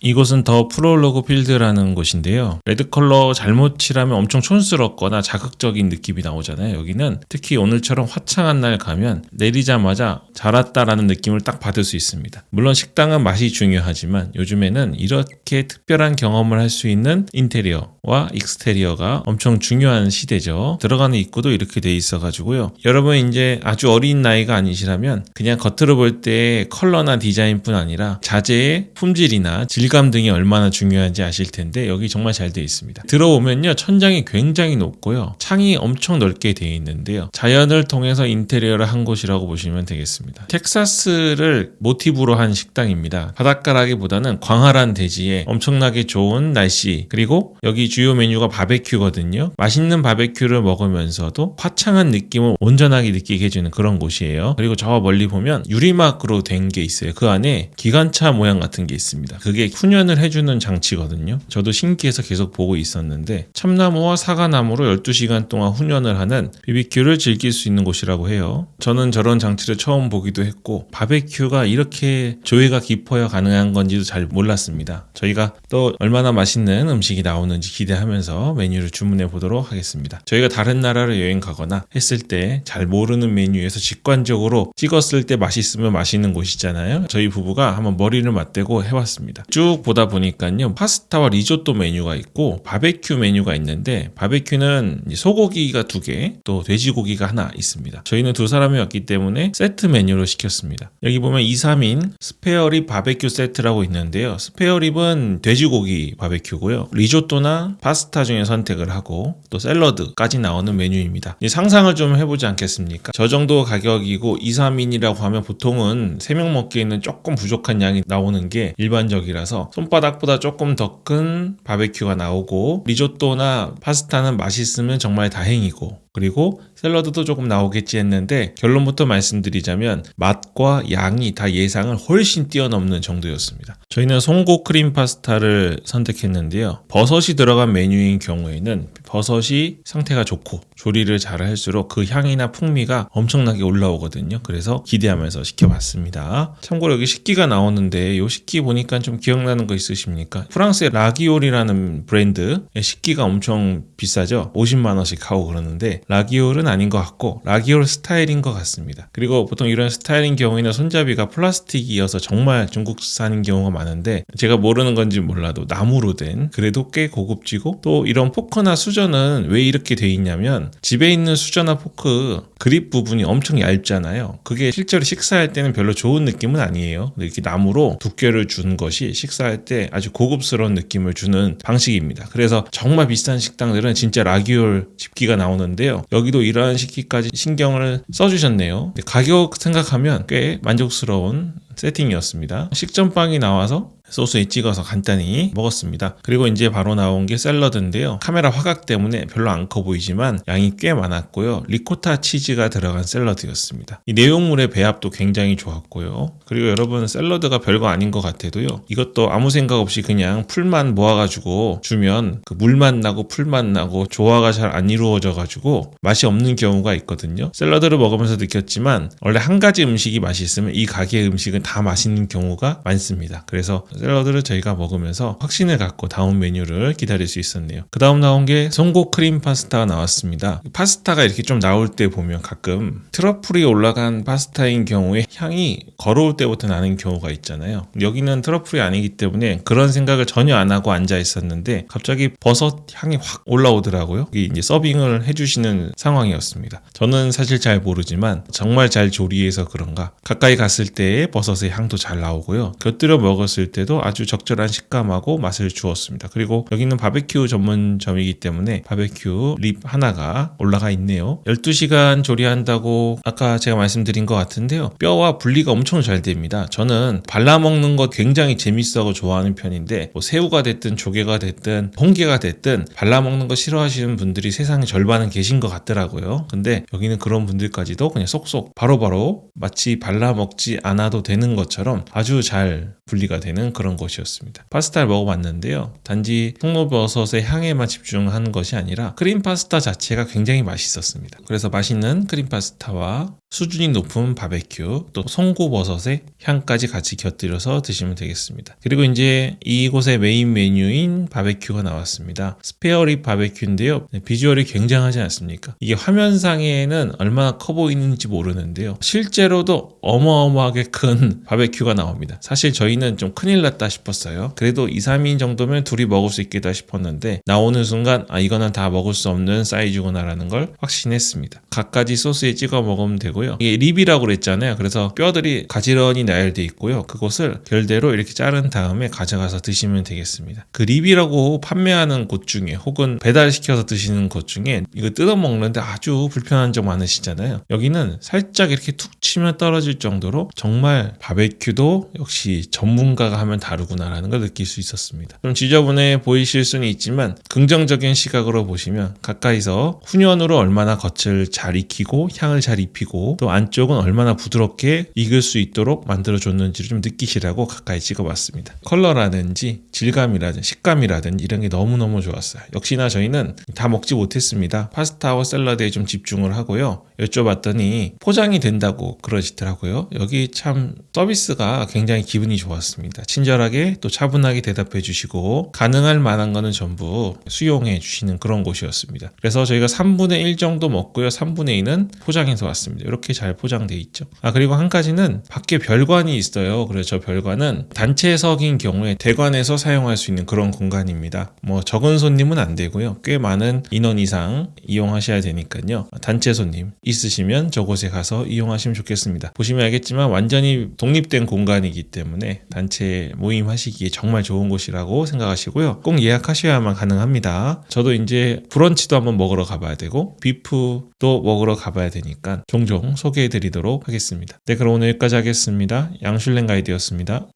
이곳은 더 프롤로그 필드라는 곳인데요. 레드 컬러 잘못 칠하면 엄청 촌스럽거나 자극적인 느낌이 나오잖아요. 여기는 특히 오늘처럼 화창한 날 가면 내리자마자 잘 왔다라는 느낌을 딱 받을 수 있습니다. 물론 식당은 맛이 중요하지만 요즘에는 이렇게 특별한 경험을 할 수 있는 인테리어와 익스테리어가 엄청 중요한 시대죠. 들어가는 입구도 이렇게 돼 있어 가지고요. 여러분 이제 아주 어린 나이가 아니시라면 그냥 겉으로 볼 때 컬러나 디자인뿐 아니라 자재의 품질이나 질감 등이 얼마나 중요한지 아실 텐데 여기 정말 잘돼 있습니다. 들어오면요 천장이 굉장히 높고요 창이 엄청 넓게 되어 있는데요 자연을 통해서 인테리어를 한 곳이라고 보시면 되겠습니다. 텍사스를 모티브로 한 식당입니다. 바닷가라기보다는 광활한 대지에 엄청나게 좋은 날씨 그리고 여기 주요 메뉴가 바베큐거든요. 맛있는 바베큐를 먹으면서도 화창한 느낌을 온전하게 느끼게 해주는 그런 곳이에요. 그리고 저 멀리 보면 유리막으로 된 게 있어요. 그 안에 기관차 모양 같은 게 있습니다. 그게 훈연을 해주는 장치거든요. 저도 신기해서 계속 보고 있었는데 참나무와 사과나무로 12시간 동안 훈연을 하는 BBQ를 즐길 수 있는 곳이라고 해요. 저는 저런 장치를 처음 보기도 했고 바베큐가 이렇게 조예가 깊어야 가능한 건지도 잘 몰랐습니다. 저희가 또 얼마나 맛있는 음식이 나오는지 기대하면서 메뉴를 주문해 보도록 하겠습니다. 저희가 다른 나라를 여행 가거나 했을 때 잘 모르는 메뉴에서 직관적으로 찍었을 때 맛있으면 마시는 곳이잖아요. 저희 부부가 한번 머리를 맞대고 해봤습니다. 쭉 보다 보니까요. 파스타와 리조또 메뉴가 있고 바베큐 메뉴가 있는데 바베큐는 소고기가 두 개, 또 돼지고기가 하나 있습니다. 저희는 두 사람이 왔기 때문에 세트 메뉴로 시켰습니다. 여기 보면 2, 3인 스페어립 바베큐 세트라고 있는데요. 스페어립은 돼지고기 바베큐고요. 리조또나 파스타 중에 선택을 하고 또 샐러드까지 나오는 메뉴입니다. 상상을 좀 해보지 않겠습니까? 저 정도 가격이고 2, 3인이라고 하면 보통은 3명 먹기에는 조금 부족한 양이 나오는 게 일반적이라서 손바닥보다 조금 더 큰 바베큐가 나오고 리조또나 파스타는 맛있으면 정말 다행이고 그리고 샐러드도 조금 나오겠지 했는데 결론부터 말씀드리자면 맛과 양이 다 예상을 훨씬 뛰어넘는 정도였습니다. 저희는 송고 크림 파스타를 선택했는데요. 버섯이 들어간 메뉴인 경우에는 버섯이 상태가 좋고 조리를 잘 할수록 그 향이나 풍미가 엄청나게 올라오거든요. 그래서 기대하면서 시켜봤습니다. 참고로 여기 식기가 나오는데 이 식기 보니까 좀 기억나는 거 있으십니까? 프랑스의 라기올이라는 브랜드의 식기가 엄청 비싸죠. 50만 원씩 하고 그러는데 라기올은 아닌 것 같고 라기올 스타일인 것 같습니다. 그리고 보통 이런 스타일인 경우에는 손잡이가 플라스틱이어서 정말 중국산인 경우가 많은데 제가 모르는 건지 몰라도 나무로 된 그래도 꽤 고급지고 또 이런 포크나 수저는 왜 이렇게 돼 있냐면 집에 있는 수저나 포크 그립 부분이 엄청 얇잖아요. 그게 실제로 식사할 때는 별로 좋은 느낌은 아니에요. 이렇게 나무로 두께를 준 것이 식사할 때 아주 고급스러운 느낌을 주는 방식입니다. 그래서 정말 비싼 식당들은 진짜 라기올 집기가 나오는데요. 여기도 이러한 식기까지 신경을 써주셨네요. 가격 생각하면 꽤 만족스러운 세팅이었습니다. 식전빵이 나와서 소스에 찍어서 간단히 먹었습니다. 그리고 이제 바로 나온 게 샐러드인데요. 카메라 화각 때문에 별로 안 커 보이지만 양이 꽤 많았고요. 리코타 치즈가 들어간 샐러드였습니다. 이 내용물의 배합도 굉장히 좋았고요. 그리고 여러분 샐러드가 별거 아닌 것 같아도요. 이것도 아무 생각 없이 그냥 풀만 모아가지고 주면 그 물만 나고 풀만 나고 조화가 잘 안 이루어져 가지고 맛이 없는 경우가 있거든요. 샐러드를 먹으면서 느꼈지만 원래 한 가지 음식이 맛있으면 이 가게의 음식은 다 맛있는 경우가 많습니다. 그래서 샐러드를 저희가 먹으면서 확신을 갖고 다음 메뉴를 기다릴 수 있었네요. 그 다음 나온 게 송고 크림 파스타가 나왔습니다. 파스타가 이렇게 좀 나올 때 보면 가끔 트러플이 올라간 파스타인 경우에 향이 걸어올 때부터 나는 경우가 있잖아요. 여기는 트러플이 아니기 때문에 그런 생각을 전혀 안 하고 앉아 있었는데 갑자기 버섯 향이 확 올라오더라고요. 이게 이제 서빙을 해주시는 상황이었습니다. 저는 사실 잘 모르지만 정말 잘 조리해서 그런가 가까이 갔을 때 버섯의 향도 잘 나오고요. 곁들여 먹었을 때도 아주 적절한 식감하고 맛을 주었습니다. 그리고 여기는 바베큐 전문점이기 때문에 바베큐 립 하나가 올라가 있네요. 12시간 조리한다고 아까 제가 말씀드린 것 같은데요. 뼈와 분리가 엄청 잘 됩니다. 저는 발라먹는 것 굉장히 재밌어하고 좋아하는 편인데 뭐 새우가 됐든 조개가 됐든 홍게가 됐든 발라먹는 거 싫어하시는 분들이 세상의 절반은 계신 것 같더라고요. 근데 여기는 그런 분들까지도 그냥 쏙쏙 바로바로 마치 발라먹지 않아도 되는 것처럼 아주 잘 분리가 되는 그런 것이었습니다. 파스타를 먹어봤는데요. 단지 통로버섯의 향에만 집중한 것이 아니라 크림 파스타 자체가 굉장히 맛있었습니다. 그래서 맛있는 크림 파스타와 수준이 높은 바베큐, 또 송고버섯의 향까지 같이 곁들여서 드시면 되겠습니다. 그리고 이제 이곳의 메인 메뉴인 바베큐가 나왔습니다. 스페어립 바베큐인데요. 네, 비주얼이 굉장하지 않습니까? 이게 화면상에는 얼마나 커 보이는지 모르는데요. 실제로도 어마어마하게 큰 바베큐가 나옵니다. 사실 저희는 좀 큰일 났다 싶었어요. 그래도 2, 3인 정도면 둘이 먹을 수 있겠다 싶었는데 나오는 순간 아 이거는 다 먹을 수 없는 사이즈구나라는 걸 확신했습니다. 갖가지 소스에 찍어 먹으면 되고 요. 이게 립이라고 그랬잖아요. 그래서 뼈들이 가지런히 나열돼 있고요. 그것을 결대로 이렇게 자른 다음에 가져가서 드시면 되겠습니다. 그 립이라고 판매하는 곳 중에 혹은 배달시켜서 드시는 곳 중에 이거 뜯어 먹는데 아주 불편한 점 많으시잖아요. 여기는 살짝 이렇게 툭 치면 떨어질 정도로 정말 바베큐도 역시 전문가가 하면 다르구나라는 걸 느낄 수 있었습니다. 좀 지저분해 보이실 수는 있지만 긍정적인 시각으로 보시면 가까이서 훈연으로 얼마나 겉을 잘 익히고 향을 잘 입히고 또 안쪽은 얼마나 부드럽게 익을 수 있도록 만들어 줬는지를 좀 느끼시라고 가까이 찍어봤습니다. 컬러라든지 질감이라든지 식감이라든지 이런 게 너무너무 좋았어요. 역시나 저희는 다 먹지 못했습니다. 파스타와 샐러드에 좀 집중을 하고요. 여쭤봤더니 포장이 된다고 그러시더라고요. 여기 참 서비스가 굉장히 기분이 좋았습니다. 친절하게 또 차분하게 대답해 주시고 가능할 만한 거는 전부 수용해 주시는 그런 곳이었습니다. 그래서 저희가 3분의 1 정도 먹고요. 3분의 2는 포장해서 왔습니다. 이렇게 잘 포장돼 있죠. 아 그리고 한 가지는 밖에 별관이 있어요. 그래서 저 별관은 단체석인 경우에 대관에서 사용할 수 있는 그런 공간입니다. 뭐 적은 손님은 안 되고요. 꽤 많은 인원 이상 이용하셔야 되니까요. 단체 손님 있으시면 저곳에 가서 이용하시면 좋겠습니다. 보시면 알겠지만 완전히 독립된 공간이기 때문에 단체 모임 하시기에 정말 좋은 곳이라고 생각하시고요. 꼭 예약하셔야만 가능합니다. 저도 이제 브런치도 한번 먹으러 가봐야 되고 비프도 먹으러 가봐야 되니까 종종 소개해 드리도록 하겠습니다. 네, 그럼 오늘 여기까지 하겠습니다. 양슐랭 가이드였습니다.